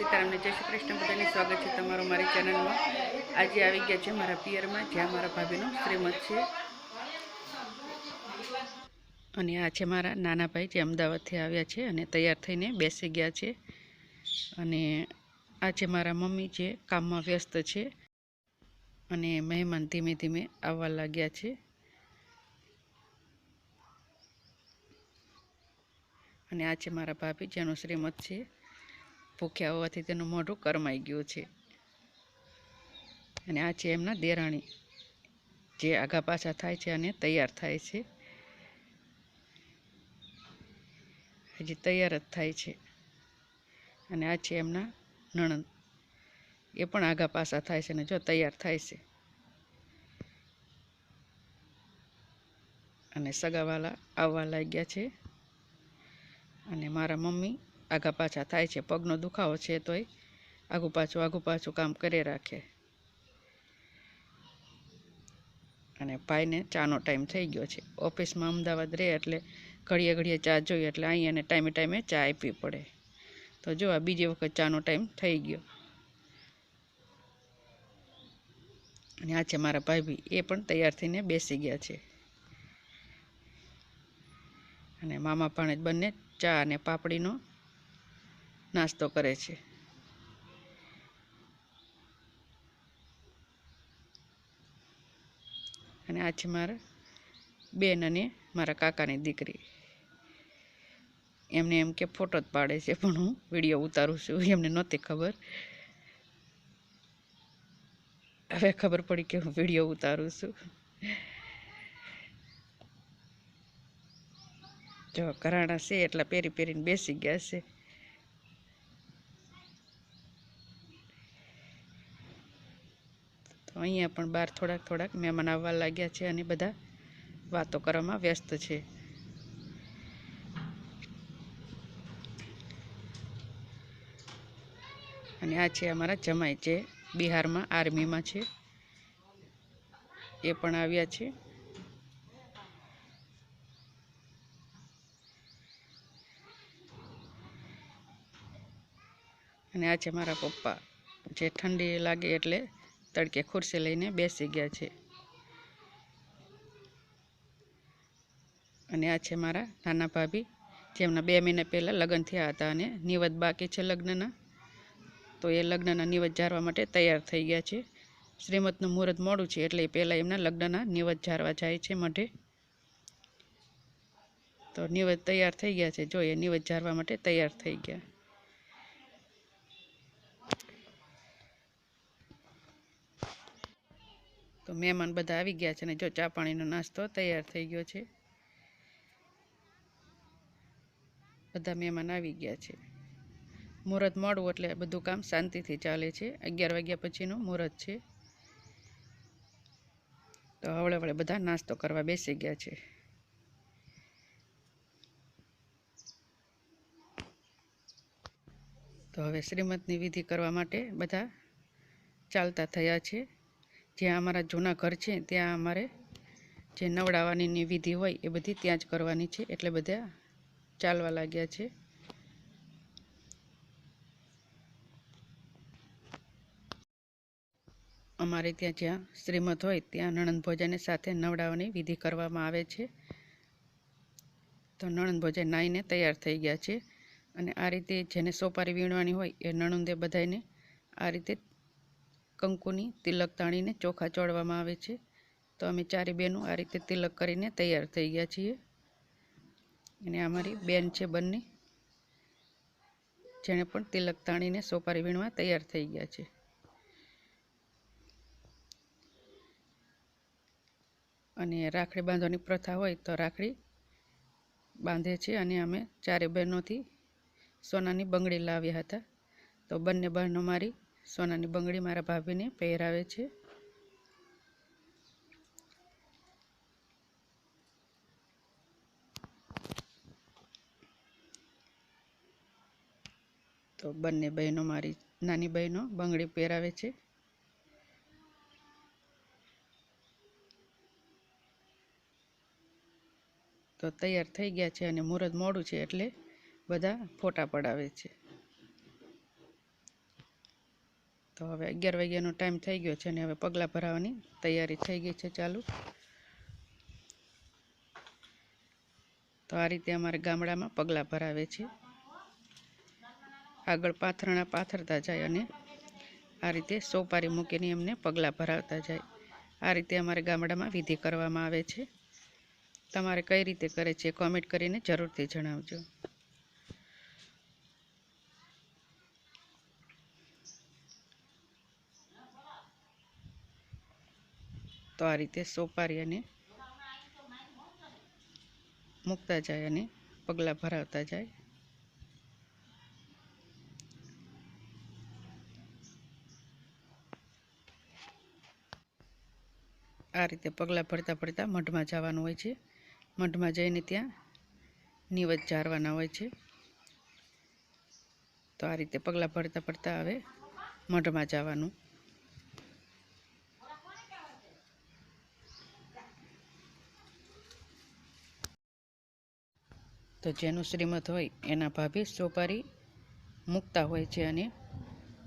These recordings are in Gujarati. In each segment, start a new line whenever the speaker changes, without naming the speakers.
સીતારામને જય શ્રી કૃષ્ણ. બધાને સ્વાગત છે તમારું મારી ચેનલમાં. આજે આવી ગયા છે મારા પિયરમાં, જ્યાં મારા ભાભીનું શ્રીમત છે. અને આ છે મારા નાના ભાઈ જે અમદાવાદથી આવ્યા છે અને તૈયાર થઈને બેસી ગયા છે. અને આ છે મારા મમ્મી જે કામમાં વ્યસ્ત છે અને મહેમાન ધીમે ધીમે આવવા લાગ્યા છે. અને આ છે મારા ભાભી, જેનું શ્રીમત છે. ભૂખ્યા હોવાથી તેનું મોઢું કરમાઈ ગયું છે. અને આ છે એમના દેરાણી. જે આગા પાછા થાય છે અને તૈયાર થાય છે. હજી તૈયાર જ થાય છે. અને આ છે એમના નણંદ. એ પણ આગા પાછા થાય છે અને જો તૈયાર થાય છે. અને સગાવાલા આવવા લાગ્યા છે. અને મારા મમ્મી આગા પાછા થાય છે, પગનો દુખાવો છે તોય આગું પાછું આગું પાછું કામ કરી રાખે. અને ભાઈને ચાનો ટાઈમ થઈ ગયો છે. ઓફિસમાં અમદાવાદ રહે એટલે ઘડીએ ઘડીએ ચા જોઈએ એટલે અહીંયાને ટાઈમે ટાઈમે ચા આપવી પડે. તો જો આ બીજી વખત ચાનો ટાઈમ થઈ ગયો. અને આ છે મારા ભાભી, એ પણ તૈયાર થઈને બેસી ગયા છે. અને મામા ભાણેજ બંને ચા અને પાપડીનો નાસ્તો કરે છે. અને આ છે મારા બેન અને મારા કાકાની દીકરી. એમને એમ કે ફોટો જ પાડે છે, પણ હું વીડિયો ઉતારું છું, એમને નહોતી ખબર. હવે ખબર પડી કે હું વીડિયો ઉતારું છું. જો કરાણા છે, એટલા પહેરી પહેરીને બેસી ગયા છે. અહીંયા પણ બહાર થોડાક થોડાક મહેમાન આવવા લાગ્યા છે અને બધા વાતો કરવામાં વ્યસ્ત છે. અને આ છે અમારા જમાઈ જે બિહારમાં આર્મીમાં છે. એ પણ આવ્યા છે. અને આ છે મારા પપ્પા. જે ઠંડી લાગે એટલે તડકે ખુરશી લઈને બેસી ગયા છે. અને આ છે મારા નાના ભાભી જેમના બે મહિના પહેલાં લગ્ન થયા હતા અને નિવત બાકી છે લગ્નના. તો એ લગ્નના નિવત જારવા માટે તૈયાર થઈ ગયા છે. શ્રીમતનું મુહૂર્ત મોડું છે એટલે એ પહેલાં એમના લગ્નના નિવત જારવા જાય છે મઢે. તો નિવત તૈયાર થઈ ગયા છે. જો એ નિવત જારવા માટે તૈયાર થઈ ગયા. તો મહેમાન બધા આવી ગયા છે ને જો ચા પાણીનો નાસ્તો તૈયાર થઈ ગયો છે. બધા મહેમાન આવી ગયા છે. મુહૂર્ત મોડું એટલે બધું કામ શાંતિથી ચાલે છે. અગિયાર વાગ્યા પછીનું મુહૂર્ત છે. તો હવળે હવળે બધા નાસ્તો કરવા બેસી ગયા છે. તો હવે શ્રીમતની વિધિ કરવા માટે બધા ચાલતા થયા છે. જ્યાં અમારા જૂના ઘર છે, ત્યાં અમારે જે નવડાવવાની વિધિ હોય એ બધી ત્યાં જ કરવાની છે, એટલે બધા ચાલવા લાગ્યા છે. અમારે ત્યાં જ્યાં શ્રીમદ હોય, ત્યાં નણંદ ભોજાને સાથે નવડાવવાની વિધિ કરવામાં આવે છે. તો નણંદ ભોજા નાહીને તૈયાર થઈ ગયા છે. અને આ રીતે જેને સોપારી વીણવાની હોય એ નણંદે બધાને આ રીતે કંકુની તિલક તાણીને ચોખા ચોળવામાં આવે છે. તો અમે ચારે બહેનો આ રીતે તિલક કરીને તૈયાર થઈ ગયા છીએ. અને અમારી બેન છે બંને, જેણે પણ તિલક તાણીને સોપારી વીણવા તૈયાર થઈ ગયા છે. અને રાખડી બાંધવાની પ્રથા હોય તો રાખડી બાંધે છે. અને અમે ચારે બહેનોથી સોનાની બંગડી લાવ્યા હતા. તો બંને બહેનો મારી સોનાની બંગડી મારા ભાભીને પહેરાવે છે. તો બંને બહેનો મારી નાની બહેનો બંગડી પહેરાવે છે. તો તૈયાર થઈ ગયા છે અને મુહૂર્ત મોડું છે એટલે બધા ફોટા પડાવે છે. તો હવે અગિયાર વાગ્યાનો ટાઈમ થઈ ગયો છે અને હવે પગલાં ભરાવાની તૈયારી થઈ ગઈ છે ચાલુ. તો આ રીતે અમારે ગામડામાં પગલાં ભરાવે છે. આગળ પાથરણા પાથરતા જાય અને આ રીતે સોપારી મૂકીને એમને પગલાં ભરાવતા જાય. આ રીતે અમારે ગામડામાં વિધિ કરવામાં આવે છે. તમારે કઈ રીતે કરે છે કોમેન્ટ કરીને જરૂરથી જણાવજો. તો આ રીતે સોપારી અને મૂકતા જાય અને પગલાં ભરાવતા જાય. આ રીતે પગલાં ભરતા ભરતા મઢમાં જવાનું હોય છે. મઢમાં જઈને ત્યાં નિવજ ચારવાના હોય છે. તો આ રીતે પગલાં ભરતા ભરતા હવે મઢમાં જવાનું. તો જેનું શ્રીમત હોય એના ભાભી સોપારી મૂકતા હોય છે અને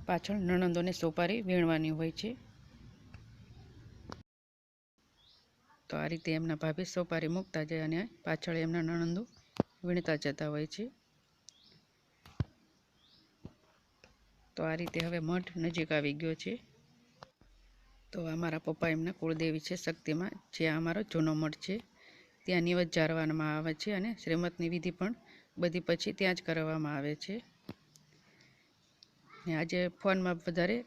પાછળ નણંદોને સોપારી વીણવાની હોય છે. તો આ રીતે એમના ભાભી સોપારી મૂકતા જાય અને પાછળ એમના નણંદો વીણતા જતા હોય છે. તો આ રીતે હવે મઠ નજીક આવી ગયો છે. તો અમારા પપ્પા એમના કુળદેવી છે શક્તિમાં, જે અમારો જૂનો મઠ છે. ત્યાં નિવજ જાળવવામાં આવે છે અને શ્રીમતની વિધિ પણ બધી પછી ત્યાં જ કરવામાં આવે છે. ને આજે ફોનમાં વધારે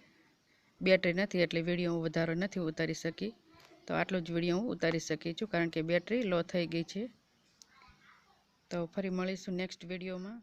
બેટરી નથી એટલે વીડિયો હું વધારો નથી ઉતારી શકી. તો આટલો જ વીડિયો હું ઉતારી શકી છું કારણ કે બેટરી લો થઈ ગઈ છે. તો ફરી મળીશું નેક્સ્ટ વિડીયોમાં.